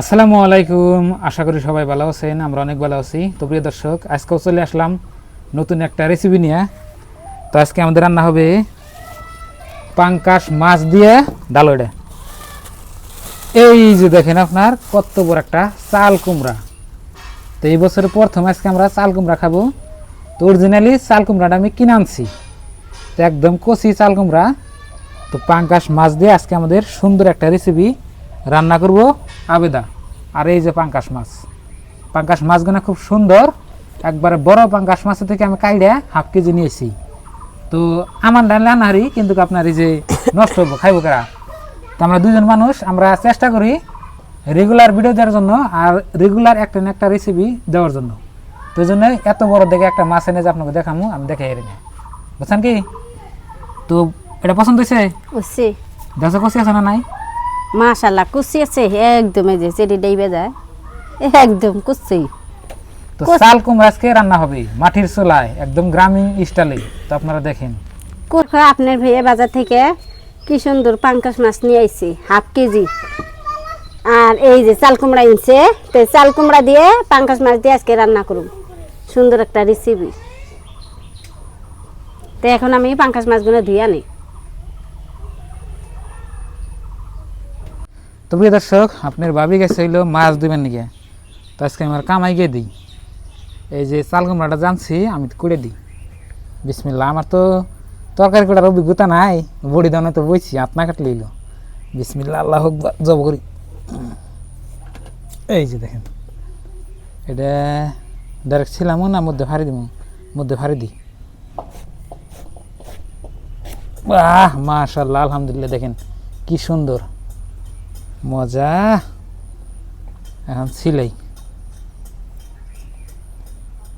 আসসালামু আলাইকুম। আশা করি সবাই ভালো আছেন, আমরা অনেক ভালো আছি। তো প্রিয় দর্শক, আজকেও চলে আসলাম নতুন একটা রেসিপি নিয়ে। তো আজকে আমাদের রান্না হবে পাঙ্কাশ মাছ দিয়ে ডালোডে এই যে দেখেন আপনার, কত বড় একটা চাল কুমড়া। তো এই বছরের প্রথম আজকে আমরা চাল কুমড়া খাব। তো অরিজিনালি চাল কুমড়াটা আমি কিনে আনছি। তো একদম কচি চাল কুমড়া। তো পাঙ্কাশ মাছ দিয়ে আজকে আমাদের সুন্দর একটা রেসিপি রান্না করব আবেদা। আর এই যে পাঙ্কাশ মাছ। পাঙ্কাশ মাছগুলো খুব সুন্দর। একবারে বড় পাঙ্কাশ মাছের থেকে আমি কাইড়ে হাফ কেজি নিয়েছি। তো আমার ডালে আনাহারি কিন্তু আপনার এই যে নষ্ট হব খাইবো কারা? তো আমরা দুজন মানুষ আমরা চেষ্টা করি রেগুলার ভিডিও দেওয়ার জন্য আর রেগুলার একটা না একটা রেসিপি দেওয়ার জন্য। তো জন্য এত বড় দেখে একটা মাছ এনে যে আপনাকে দেখামু আমি দেখে এর বুঝছেন কি? তো এটা পছন্দ হয়েছে উসি দেখো কষি আছে না নাই? মাশাল্লাহ কুচি আছে একদম এই যে চেরি ডাইবে যায় একদম কুচি। তো। চাল কুমড়া আজকে রান্না হবে মাটির চুলায় একদম গ্রামীণ স্টাইলে। তো আপনারা দেখেন। কোথা আপনার ভাইয়া বাজার থেকে কি সুন্দর পাঙ্কাশ মাছ নিয়ে আইছি হাফ কেজি। আর এই যে চাল কুমড়া ইনছে তো চাল কুমড়া দিয়ে পাঙ্কাশ মাছ দিয়ে আজকে রান্না করুন সুন্দর একটা রেসিপি তো এখন আমি পাঙ্কাশ মাছগুলো ধুয়ে আনি। তো প্রিয় দর্শক, আপনার বাবি গেছে হইল মাছ দিবেন নাকি? তো আজকে আমার কামাই গিয়ে দিই। এই যে চাল কুমড়াটা জানছি, আমি করে দিই। বিসমিল্লা আমার তো তরকারি করার অভিজ্ঞতা নাই, বড়ি দানে তো বইছি আপনা কাটলে এলো বিসমিল্লা আল্লাহ হোক জব করি। এই যে দেখেন, এটা ডাইরেক্ট ছিলামও না, মধ্যে ভারি দিব মধ্যে ভারি দিই। বাহ মাশাল্লাহ আলহামদুলিল্লাহ, দেখেন কি সুন্দর। মজা। এখন ছিলাই।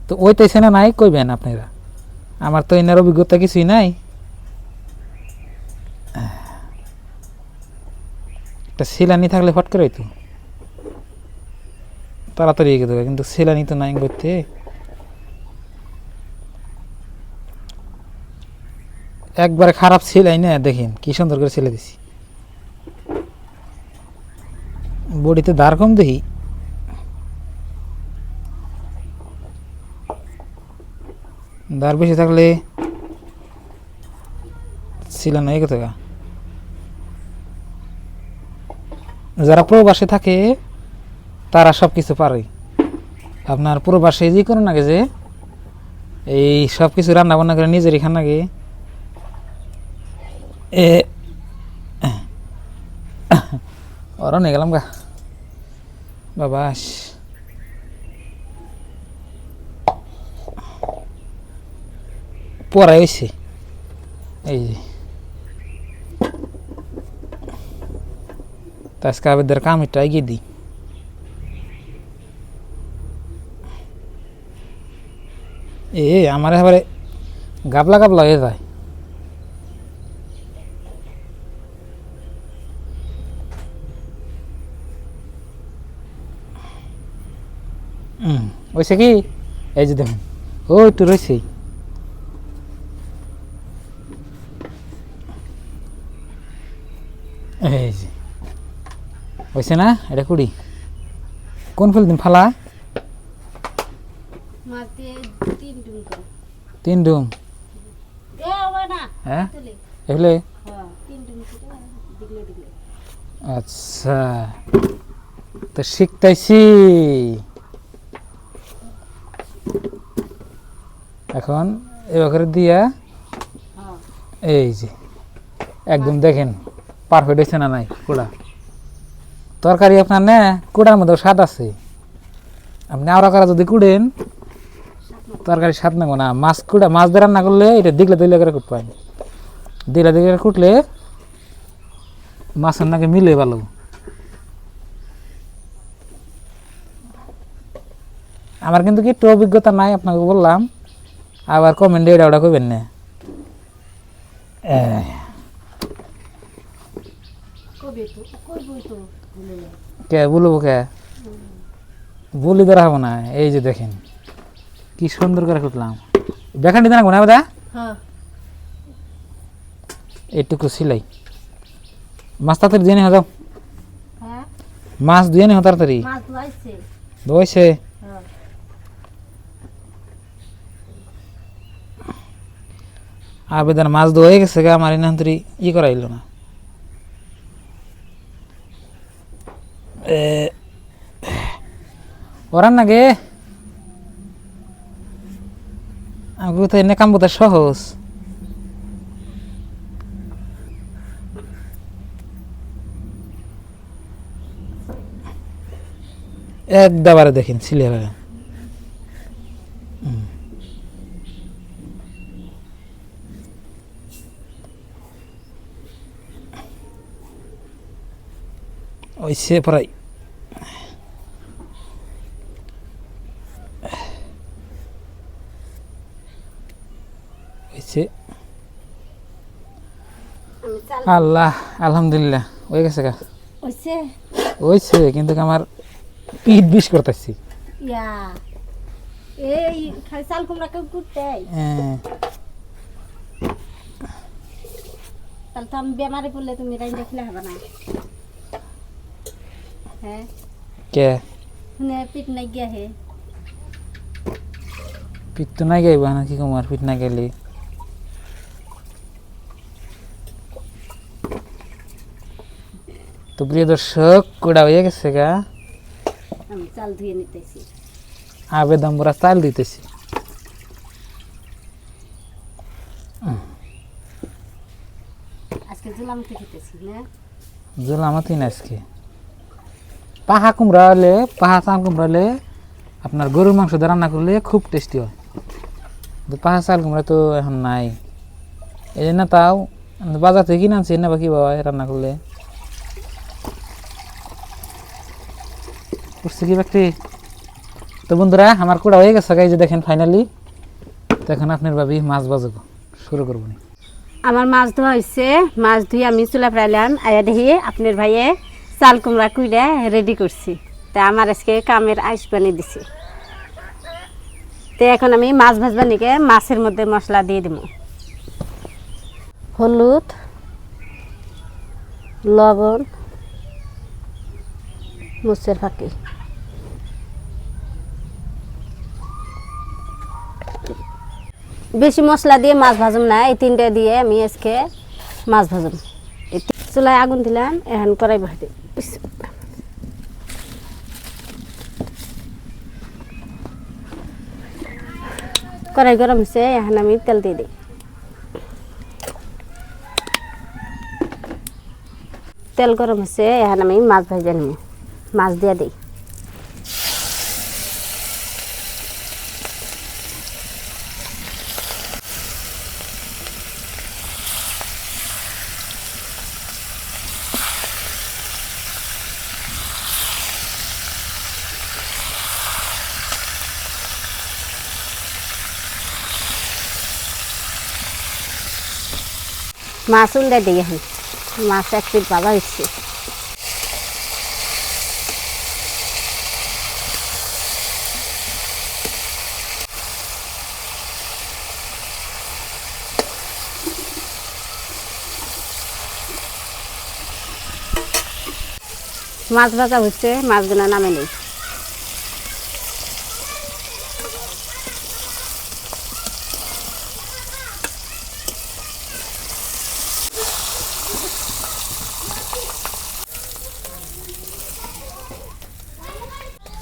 তো ওইটাইছে না নাই, কইবেন আপনারা? আমার তো এনার অভিজ্ঞতা কিছুই নাই। একটা সিলানি থাকলে ফট করে হইতো। তাড়াতাড়ি এগিয়ে দেবে, কিন্তু সিলানি তো নাই করতে। একবারে খারাপ সিলাই না, দেখেন কি সুন্দর করে ছিলে দিছি। বডিতে দাঁড় কম দেখি দাঁড় বেশি থাকলে ছিল না কথা যারা প্রবাসে থাকে তারা সব কিছু পারে আপনার প্রবাসে যে করুন আগে যে এই সব কিছু রান্না বান্না করে নিজেরই খান আগে এ নিয়ে গেলাম গা বাবাস। পড়াই হয়েছে। এই যে। আজকে আবেদের কাম একটু এগিয়ে দিই। এ আমার এবারে গাবলা গাবলা হয়ে যায়। ওইসে কি? এই যে দেখুন। ও একটু রয়েছে। এই যে। হয়েছে না? এটা কুড়ি। কোন ফুল দিন ফালা? তিন ডুম হ্যাঁ? এগুলো? হ্যাঁ আচ্ছা। তো শিখতেছি এখন এবার দিয়া এই যে, একদম দেখেন পারফেক্ট হয়েছে না নাই কুড়া? তরকারি আপনার না, কুড়ার মধ্যে স্বাদ আছে। আপনি আওড়া করা যদি কুড়েন তরকারি স্বাদ নেব না। মাছ কুড়া, মাছ দিয়ে রান্না করলে এটা দিগলে দিলে করে কুট পাই দিলে দিলে কুটলে মাছের নাকি মিলে ভালো। আমার কিন্তু কি একটু অভিজ্ঞতা নাই, আপনাকে বললাম। আবার কমেন্টে এটা ওটা করবেন না? কে বলব কে? বলি ধরা হব না এই যে দেখেন কি সুন্দর করে কুটলাম দেখান দিতে না গোনা দাদা হ্যাঁ। এইটুকু সিলাই। মাছ তাড়াতাড়ি জেনে যাও। হ্যাঁ। মাছ ধুয়ে নি তাড়াতাড়ি। ধোয়াইছে ধোয়াইছে হ্যাঁ। আবেদন মাছ ধোয়ে গেছে গা, আমার এনান্তরি ই করাইল না। ওরান না গে? এনে কাম বোধ সহজ। একবারে দেখেন ছিলে ওইসে প্রায় আল্লাহ আলহামদুলিল্লাহ হয়ে গেছে গা হয়েছে কিন্তু আমার পিঠ বিষ করতেছি এই চাল কুমড়া কেউ করতে হ্যাঁ, তাহলে তো আমি বেমারে পড়লে তুমি রাইন দেখলে হবে না হ্যাঁ কে শুনে পিট নাই গিয়া হে পিঠ তো নাই গাইবা না কি কমার পিঠ না গেলে তো প্রিয় দর্শক কোড়া হয়ে গেছে গা আমি চাল ধুয়ে নিতেছি আবেদন বরা চাল দিতেছি আজকে জুলামতে খেতেছি না জোলামাতি না আজকে পাহা কুমড়া হলে, পাহা চাল কুমড়া হলে আপনার গরুর মাংস দিয়ে রান্না করলে খুব টেস্টি হয়। কিন্তু পাহা চাল কুমড়া তো এখন নাই। এই জন্য তাও বাজার থেকে কিনে আনছি, না বা কি বাবা রান্না করলে? করছে কি ব্যক্তি? তো বন্ধুরা, আমার কুড়া হয়ে গেছে গাই যে দেখেন ফাইনালি তো এখন আপনার ভাবি মাছ বাজাবো, শুরু করব। আমার মাছ ধোয়া হয়েছে মাছ ধুয়ে আমি চুলা ফ্রাইলাম আয়া দেখি আপনার ভাইয়ে চাল কুমড়া কুইরা রেডি করছি। তা আমার আজকে কামের আইস বানিয়ে দিছি। তো এখন আমি মাছ ভাজবা নিকে মাছের মধ্যে মশলা দিয়ে দিব হলুদ, লবণ মুসের ফাঁকি। বেশি মশলা দিয়ে মাছ ভাজুম না, এই তিনটা দিয়ে আমি আজকে মাছ ভাজুম। চুলায় আগুন দিলাম, এখন কড়াই বহাই কড়াই গরম হয়েছে এখন আমি তেল দিয়ে দিই। তেল গরম হয়েছে এখন আমি মাছ ভাজা নিব মাছ দিয়ে দিই। মাছ উন্দে দিই এখন মাছ এক পিট বাবা হচ্ছে মাছ ভাজা হচ্ছে মাছগুলো নামে নেই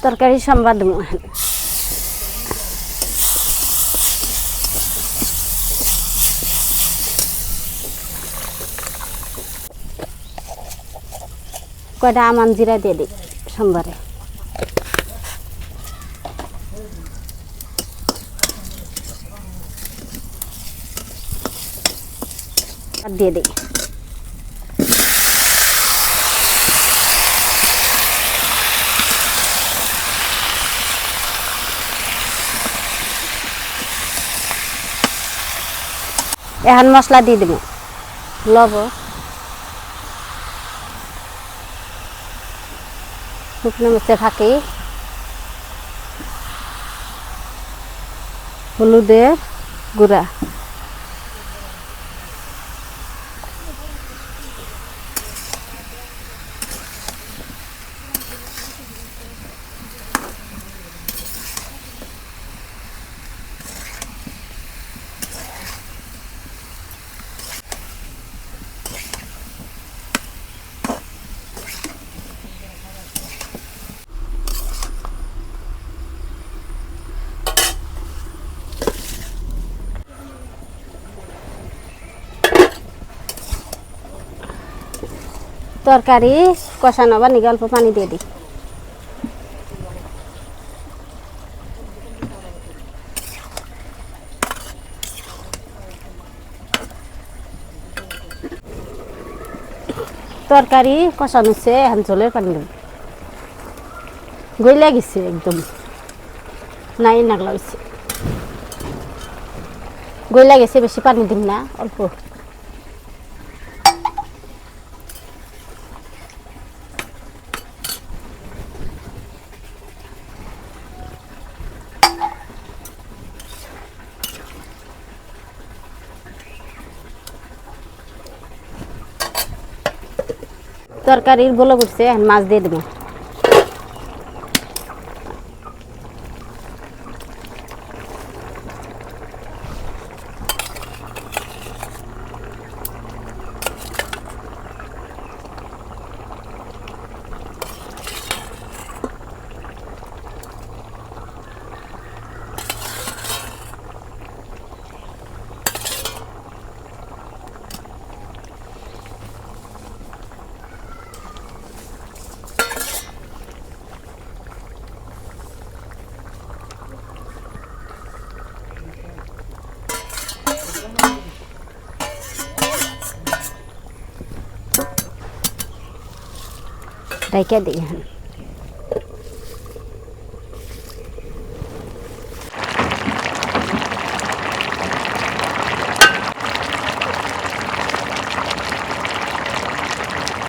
তরকারি সম্বাদ এখন। কয়টা আমান জিরা দিয়ে দিই সোমবারে দিয়ে দিই এখন মশলা দিয়ে দেবো। লব শুকনো মরিচের ফাঁকি। হলুদের গুঁড়া। তরকারি কষানো বা নিগে অল্প পানি দিয়ে দিই। তরকারি কষানো হচ্ছে, এখন জলের পানি দেব। গইলা গেছে একদম। নাই নাগলা হয়েছে গইলা গেছে, বেশি পানি দিম না, অল্প। তরকারির গোলা করছে মাছ দিয়ে দেবো। রেখে দিই এখন?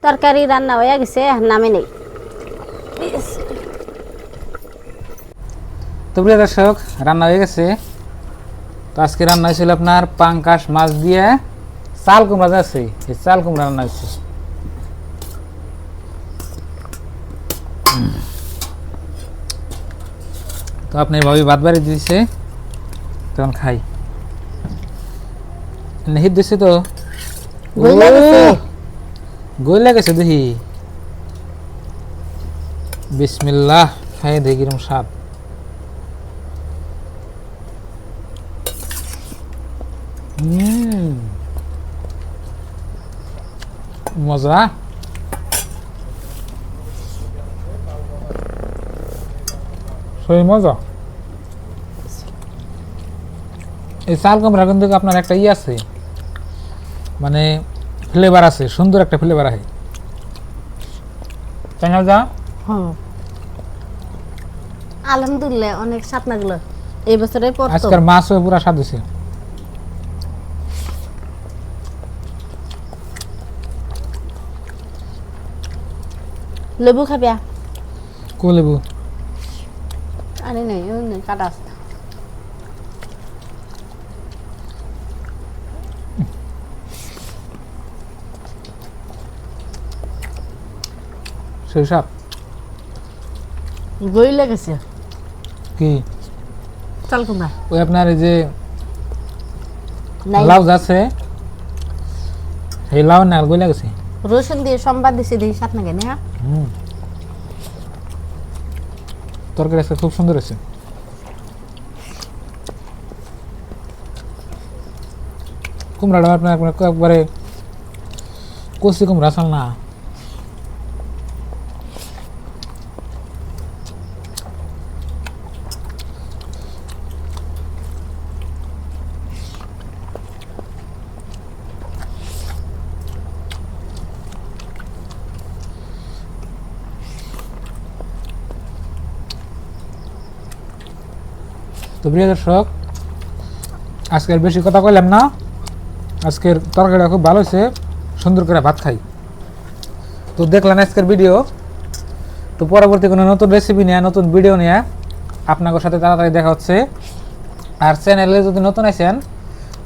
তরকারি রান্না হয়ে গেছে নামে নেই। তো প্রিয় দর্শক রান্না হয়ে গেছে। তো আজকে রান্না হয়েছিল আপনার পাঙ্কাশ মাছ দিয়ে চাল কুমড়া আছে এই চাল কুমড়া রান্না হয়েছে। তো আপনি ভাবি ভাত বাড়ি দিয়েছে তখন খাই হিট দিছে তো গইলা গেছে। দেখি বিসমিল্লাহ খাই দেখি কিরম Mm. মজা সেই মজা। এই চাল কুমড়া কিন্তু আপনার একটা ই আছে। মানে ফ্লেভার আছে সুন্দর একটা ফ্লেভার আছে তাই না যা? আলহামদুলিল্লাহ অনেক স্বাদ লাগল এই বছরের পর তো আজকের মাছও পুরা স্বাদ হয়েছে লেবু খাবিয়া কো লেবু? আরে নেই ওই নেই কাটা আছে। সেই স্বাদ গইলা গেছে কি চাল কুমড়া ওই আপনার এই যে নাই লাউ আছে সেই লাউ না গইলা গেছে রসুন দিয়ে সম্বাদ দিছে দেখি সাত নাগে না হুম তরকারি আজকে খুব সুন্দর আছে কুমড়াটা আপনার একবারে কষি কুমড়া চাল না তো প্রিয় দর্শক, আজকের বেশি কথা কইলাম না। আজকের তরকারিটা খুব ভালো হয়েছে, সুন্দর করে ভাত খাই। তো দেখলেন আজকের ভিডিও তো পরবর্তী কোনো নতুন রেসিপি নিয়ে, নতুন ভিডিও নিয়ে আপনাদের সাথে তাড়াতাড়ি দেখা হচ্ছে। আর চ্যানেলে যদি নতুন আছেন,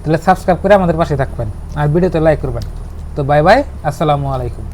তাহলে সাবস্ক্রাইব করে আমাদের পাশে থাকবেন। আর ভিডিওতে লাইক করবেন। তো বাই বাই আসসালামু আলাইকুম।